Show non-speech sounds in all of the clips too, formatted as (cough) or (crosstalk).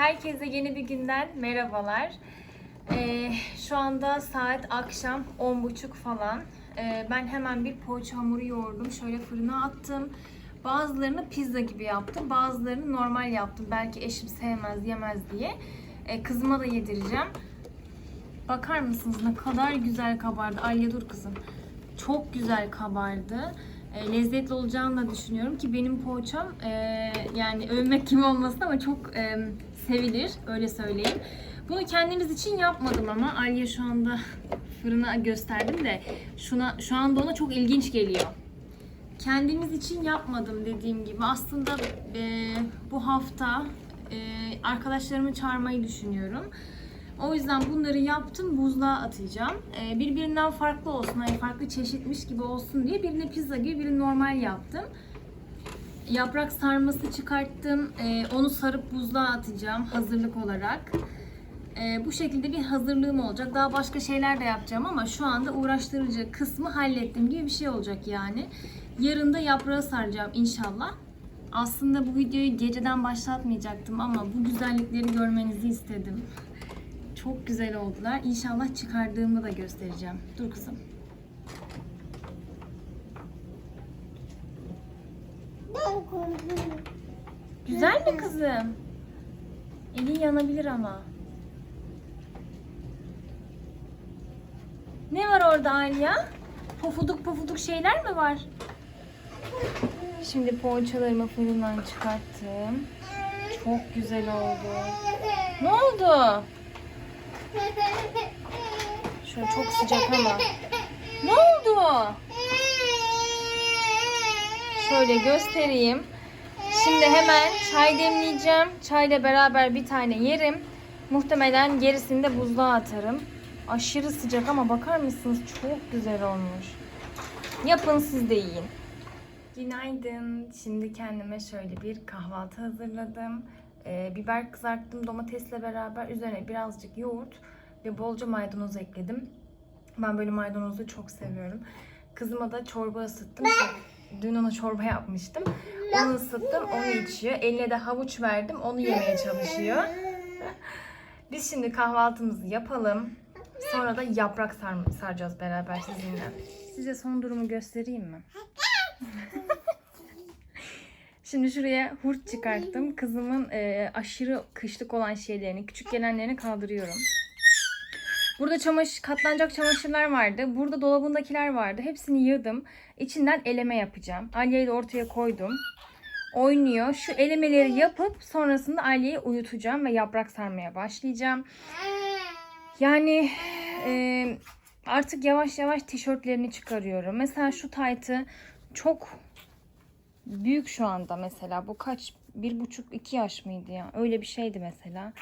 Herkese yeni bir günden merhabalar. Ee, şu anda saat akşam 10.30 falan. Ee, ben hemen bir poğaça hamuru yoğurdum. Şöyle fırına attım. Bazılarını pizza gibi yaptım. Bazılarını normal yaptım. Belki eşim sevmez, yemez diye. Ee, kızıma da yedireceğim. Bakar mısınız ne kadar güzel kabardı. Alya dur kızım. Çok güzel kabardı. E, lezzetli olacağını da düşünüyorum ki benim poğaçam e, yani övmek gibi olmasın ama çok e, sevilir öyle söyleyeyim. Bunu kendimiz için yapmadım ama Alya şu anda fırına gösterdim de şuna şu anda ona çok ilginç geliyor. Kendimiz için yapmadım dediğim gibi. Aslında e, bu hafta e, arkadaşlarımı çağırmayı düşünüyorum. O yüzden bunları yaptım, buzluğa atacağım. Ee, birbirinden farklı olsun, hani farklı çeşitmiş gibi olsun diye birini pizza gibi, birini normal yaptım. Yaprak sarması çıkarttım. Ee, onu sarıp buzluğa atacağım hazırlık olarak. Ee, bu şekilde bir hazırlığım olacak. Daha başka şeyler de yapacağım ama şu anda uğraştırıcı kısmı hallettim gibi bir şey olacak yani. Yarın da yaprağı saracağım inşallah. Aslında bu videoyu geceden başlatmayacaktım ama bu güzellikleri görmenizi istedim. Çok güzel oldular. İnşallah çıkardığımda da göstereceğim. Dur kızım. Güzel mi kızım? Elin yanabilir ama. Ne var orada Alya? Pofuduk pofuduk şeyler mi var? Şimdi poğaçalarımı fırından çıkarttım. Çok güzel oldu. Ne oldu? Şöyle çok sıcak ama. Ne oldu? Şöyle göstereyim. Şimdi hemen çay demleyeceğim. Çayla beraber bir tane yerim. Muhtemelen gerisini de buzluğa atarım. Aşırı sıcak ama bakar mısınız? Çok güzel olmuş. Yapın siz de yiyin. Günaydın. Şimdi kendime şöyle bir kahvaltı hazırladım. Ee, biber kızarttım domatesle beraber. Üzerine birazcık yoğurt ve bolca maydanoz ekledim. Ben böyle maydanozu çok seviyorum. Kızıma da çorba ısıttım. Dün ona çorba yapmıştım. Onu ısıttım, onu içiyor. Eline de havuç verdim, onu yemeye çalışıyor. (laughs) Biz şimdi kahvaltımızı yapalım. Sonra da yaprak sar saracağız beraber sizinle. Size son durumu göstereyim mi? (laughs) Şimdi şuraya hurt çıkarttım. Kızımın e, aşırı kışlık olan şeylerini, küçük gelenlerini kaldırıyorum. Burada çamaşır, katlanacak çamaşırlar vardı. Burada dolabındakiler vardı. Hepsini yığdım. İçinden eleme yapacağım. Alya'yı da ortaya koydum. Oynuyor. Şu elemeleri yapıp sonrasında Alya'yı uyutacağım ve yaprak sarmaya başlayacağım. Yani e, artık yavaş yavaş tişörtlerini çıkarıyorum. Mesela şu taytı çok büyük şu anda mesela. Bu kaç? Bir buçuk iki yaş mıydı ya? Öyle bir şeydi mesela.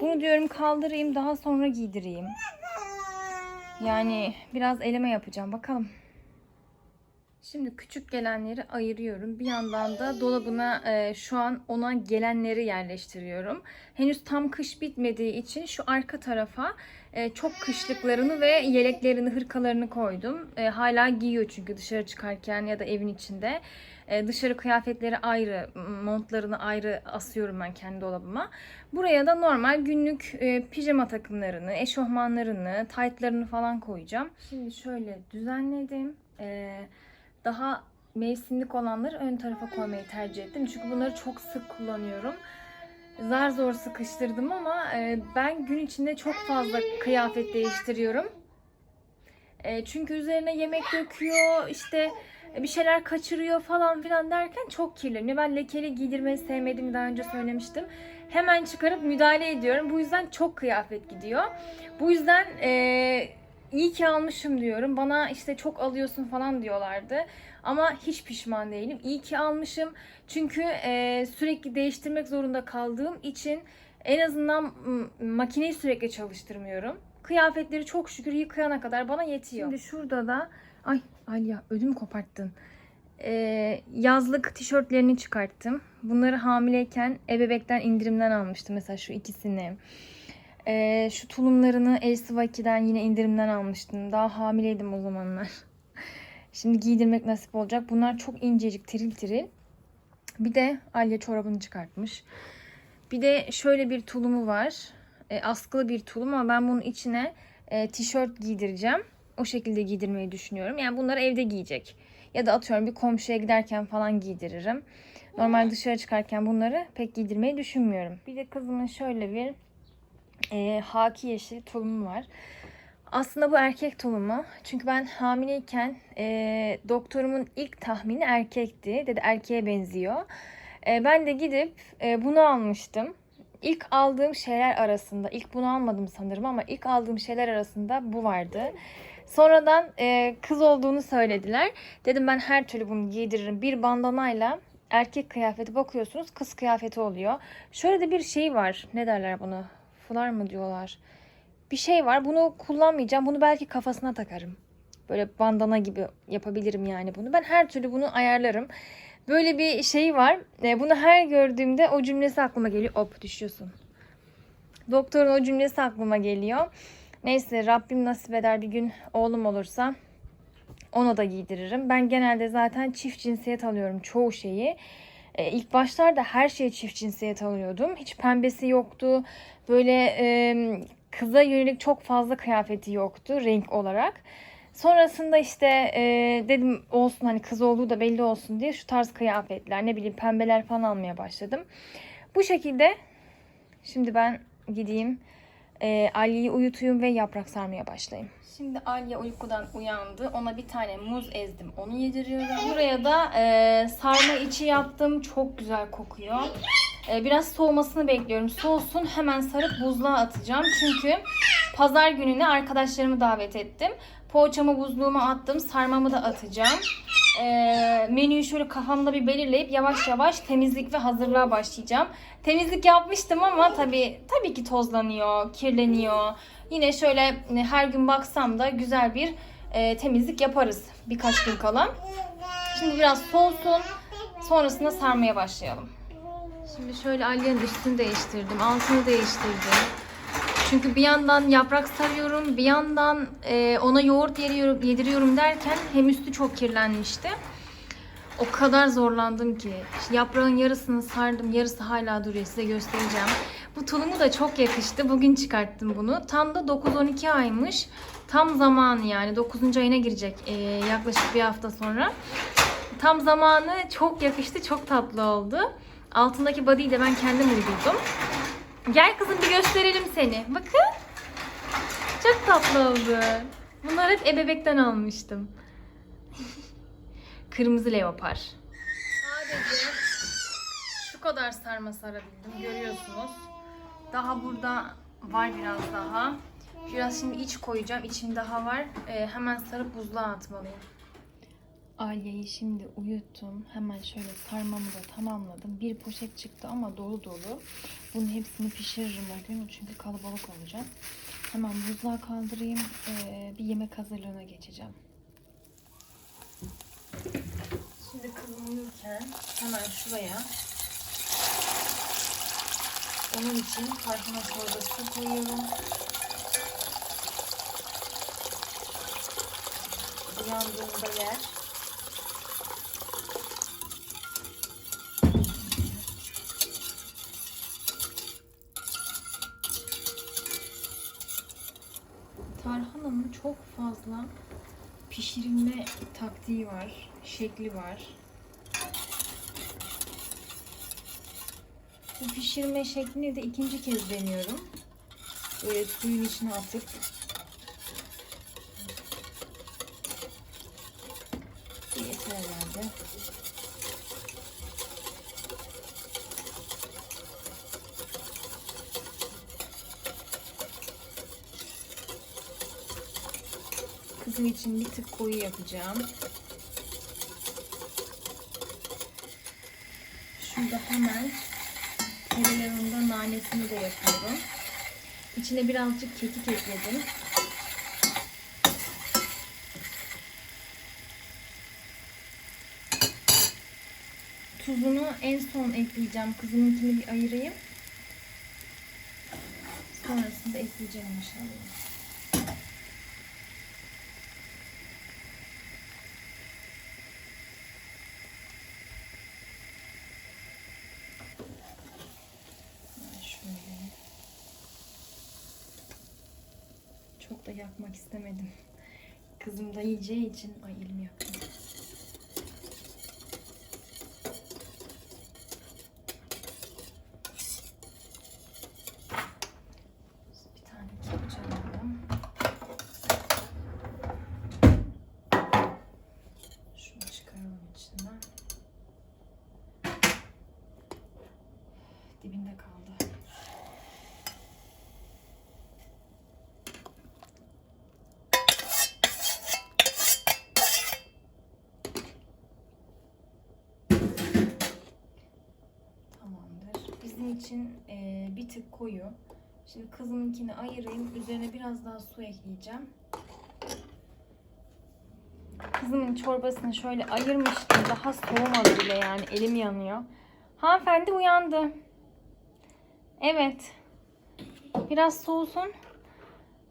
Bunu diyorum kaldırayım daha sonra giydireyim. Yani biraz eleme yapacağım bakalım. Şimdi küçük gelenleri ayırıyorum. Bir yandan da dolabına e, şu an ona gelenleri yerleştiriyorum. Henüz tam kış bitmediği için şu arka tarafa e, çok kışlıklarını ve yeleklerini, hırkalarını koydum. E, hala giyiyor çünkü dışarı çıkarken ya da evin içinde. E, dışarı kıyafetleri ayrı, montlarını ayrı asıyorum ben kendi dolabıma. Buraya da normal günlük e, pijama takımlarını, eşofmanlarını, taytlarını falan koyacağım. Şimdi şöyle düzenledim. E, daha mevsimlik olanları ön tarafa koymayı tercih ettim. Çünkü bunları çok sık kullanıyorum. Zar zor sıkıştırdım ama e, ben gün içinde çok fazla kıyafet değiştiriyorum. E, çünkü üzerine yemek döküyor, işte bir şeyler kaçırıyor falan filan derken çok kirleniyor. Ben lekeli giydirmeyi sevmediğimi daha önce söylemiştim. Hemen çıkarıp müdahale ediyorum. Bu yüzden çok kıyafet gidiyor. Bu yüzden e, iyi ki almışım diyorum. Bana işte çok alıyorsun falan diyorlardı. Ama hiç pişman değilim. İyi ki almışım. Çünkü e, sürekli değiştirmek zorunda kaldığım için en azından makineyi sürekli çalıştırmıyorum. Kıyafetleri çok şükür yıkayana kadar bana yetiyor. Şimdi şurada da ay Alya ödümü koparttın. Ee, yazlık tişörtlerini çıkarttım. Bunları hamileyken ebebekten indirimden almıştım. Mesela şu ikisini. Ee, şu tulumlarını Elsivaki'den yine indirimden almıştım. Daha hamileydim o zamanlar. (laughs) Şimdi giydirmek nasip olacak. Bunlar çok incecik, tiril tiril. Bir de Alya çorabını çıkartmış. Bir de şöyle bir tulumu var. E, askılı bir tulum ama ben bunun içine e, tişört giydireceğim. O şekilde giydirmeyi düşünüyorum. Yani bunları evde giyecek. Ya da atıyorum bir komşuya giderken falan giydiririm. Normal dışarı çıkarken bunları pek giydirmeyi düşünmüyorum. Bir de kızımın şöyle bir e, haki yeşil tulumu var. Aslında bu erkek tulumu. Çünkü ben hamileyken e, doktorumun ilk tahmini erkekti. Dedi erkeğe benziyor. E, ben de gidip e, bunu almıştım. İlk aldığım şeyler arasında, ilk bunu almadım sanırım ama ilk aldığım şeyler arasında bu vardı. Sonradan e, kız olduğunu söylediler. Dedim ben her türlü bunu giydiririm. Bir bandanayla erkek kıyafeti bakıyorsunuz kız kıyafeti oluyor. Şöyle de bir şey var. Ne derler bunu? Fular mı diyorlar? Bir şey var. Bunu kullanmayacağım. Bunu belki kafasına takarım. Böyle bandana gibi yapabilirim yani bunu. Ben her türlü bunu ayarlarım. Böyle bir şey var. E, bunu her gördüğümde o cümlesi aklıma geliyor. Hop düşüyorsun. Doktorun o cümlesi aklıma geliyor. Neyse Rabbim nasip eder bir gün oğlum olursa ona da giydiririm. Ben genelde zaten çift cinsiyet alıyorum çoğu şeyi. E, ilk başlarda her şeye çift cinsiyet alıyordum. Hiç pembesi yoktu. Böyle e, kıza yönelik çok fazla kıyafeti yoktu renk olarak. Sonrasında işte e, dedim olsun hani kız olduğu da belli olsun diye şu tarz kıyafetler ne bileyim pembeler falan almaya başladım. Bu şekilde şimdi ben gideyim e, Ali'yi uyutuyum ve yaprak sarmaya başlayayım. Şimdi Alya uykudan uyandı. Ona bir tane muz ezdim. Onu yediriyorum. (laughs) Buraya da e, sarma içi yaptım. Çok güzel kokuyor. E, biraz soğumasını bekliyorum. Soğusun hemen sarıp buzluğa atacağım. Çünkü pazar gününe arkadaşlarımı davet ettim. Poğaçamı buzluğuma attım. Sarmamı da atacağım. E, menüyü şöyle kafamda bir belirleyip yavaş yavaş temizlik ve hazırlığa başlayacağım. Temizlik yapmıştım ama tabii tabii ki tozlanıyor, kirleniyor. Yine şöyle e, her gün baksam da güzel bir e, temizlik yaparız birkaç gün kala. Şimdi biraz soğusun. Sonrasında sarmaya başlayalım. Şimdi şöyle Alya'nın üstünü değiştirdim. Altını değiştirdim. Çünkü bir yandan yaprak sarıyorum, bir yandan e, ona yoğurt yediriyorum, yediriyorum derken hem üstü çok kirlenmişti. O kadar zorlandım ki. Yaprağın yarısını sardım, yarısı hala duruyor. Size göstereceğim. Bu tulumu da çok yakıştı. Bugün çıkarttım bunu. Tam da 9-12 aymış. Tam zamanı yani. 9. ayına girecek e, yaklaşık bir hafta sonra. Tam zamanı çok yakıştı. Çok tatlı oldu. Altındaki body'yi de ben kendim uydurdum. Gel kızım bir gösterelim seni. Bakın. Çok tatlı oldu. Bunları hep ebebekten almıştım. (laughs) Kırmızı leopar. Sadece şu kadar sarma sarabildim. Görüyorsunuz. Daha burada var biraz daha. Biraz şimdi iç koyacağım. İçim daha var. Ee, hemen sarıp buzluğa atmalıyım. Alya'yı şimdi uyuttum. Hemen şöyle sarmamı da tamamladım. Bir poşet çıktı ama dolu dolu. Bunun hepsini pişiririm o gün çünkü kalabalık olacağız. Hemen buzluğa kaldırayım. Ee, bir yemek hazırlığına geçeceğim. Şimdi kızım hemen şuraya onun için tarhana çorbası koyuyorum. Uyandığında yer. Çok fazla pişirilme taktiği var, şekli var. Bu pişirme şeklini de ikinci kez deniyorum. Böyle suyun içine atıp Kızım için bir tık koyu yapacağım. Şurada hemen tereyağında nanesini de yapıyorum. İçine birazcık kekik ekledim. Tuzunu en son ekleyeceğim. Kızımınkini bir ayırayım. Sonrasında ekleyeceğim inşallah. Çok da yakmak istemedim. Kızım da yiyeceği için ay elim yaktı. İçin eee, bir tık koyu. Şimdi kızımınkini ayırayım. Üzerine biraz daha su ekleyeceğim. Kızımın çorbasını şöyle ayırmıştım. Daha soğumadı bile yani. Elim yanıyor. Hanımefendi uyandı. Evet. Biraz soğusun.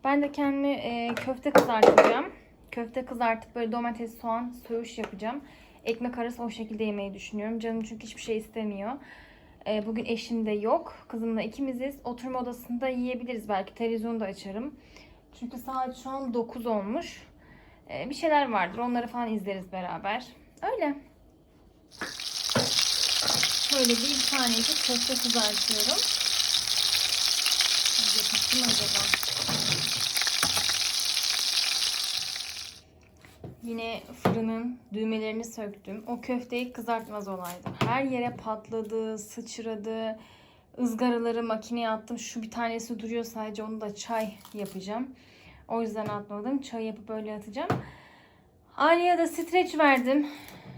Ben de kendime eee, köfte kızartacağım. Köfte kızartıp böyle domates, soğan, söğüş yapacağım. Ekmek arası o şekilde yemeyi düşünüyorum. Canım çünkü hiçbir şey istemiyor. Ee, bugün eşim de yok. Kızımla ikimiziz. Oturma odasında yiyebiliriz belki. Televizyonu da açarım. Çünkü saat şu an 9 olmuş. Ee, bir şeyler vardır. Onları falan izleriz beraber. Öyle. Şöyle bir tanecik köfte kızartıyorum. Yapıştı mı acaba? Yine fırının düğmelerini söktüm. O köfteyi kızartmaz olaydım. Her yere patladı, sıçradı. Izgaraları makineye attım. Şu bir tanesi duruyor sadece onu da çay yapacağım. O yüzden atmadım. Çay yapıp öyle atacağım. Aliye da streç verdim.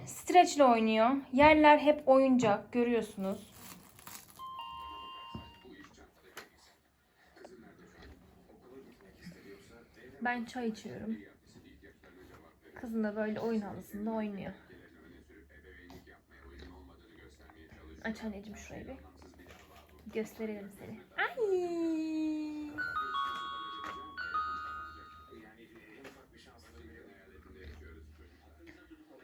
Streçle oynuyor. Yerler hep oyuncak görüyorsunuz. Ben çay içiyorum. Kızım da böyle oyun halısında oynuyor. Aç anneciğim şurayı bir. Gösterelim seni. Ay!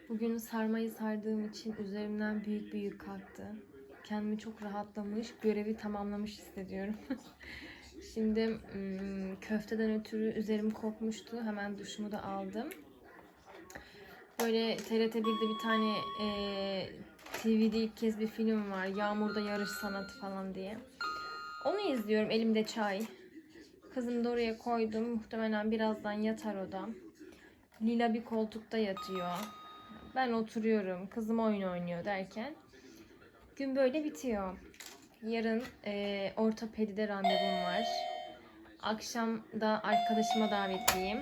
Bugün sarmayı sardığım için üzerimden büyük bir yük kalktı. Kendimi çok rahatlamış, görevi tamamlamış hissediyorum. (laughs) Şimdi ım, köfteden ötürü üzerim kokmuştu. Hemen duşumu da aldım. Böyle TRT 1'de bir tane e, TV'de ilk kez bir film var. Yağmurda yarış sanatı falan diye. Onu izliyorum. Elimde çay. Kızımı da oraya koydum. Muhtemelen birazdan yatar o da. Lila bir koltukta yatıyor. Ben oturuyorum. Kızım oyun oynuyor derken. Gün böyle bitiyor. Yarın e, ortopedide randevum var. Akşam da arkadaşıma davetliyim.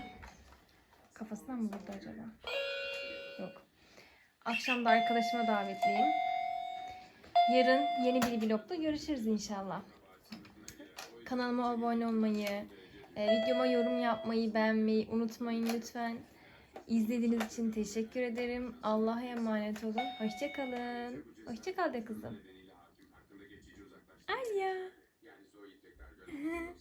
Kafasına mı vurdu acaba? Akşam da arkadaşıma davetliyim. Yarın yeni bir vlogda görüşürüz inşallah. Kanalıma abone olmayı, e, videoma yorum yapmayı, beğenmeyi unutmayın lütfen. İzlediğiniz için teşekkür ederim. Allah'a emanet olun. Hoşçakalın. Hoşçakal de kızım. Alya. (laughs)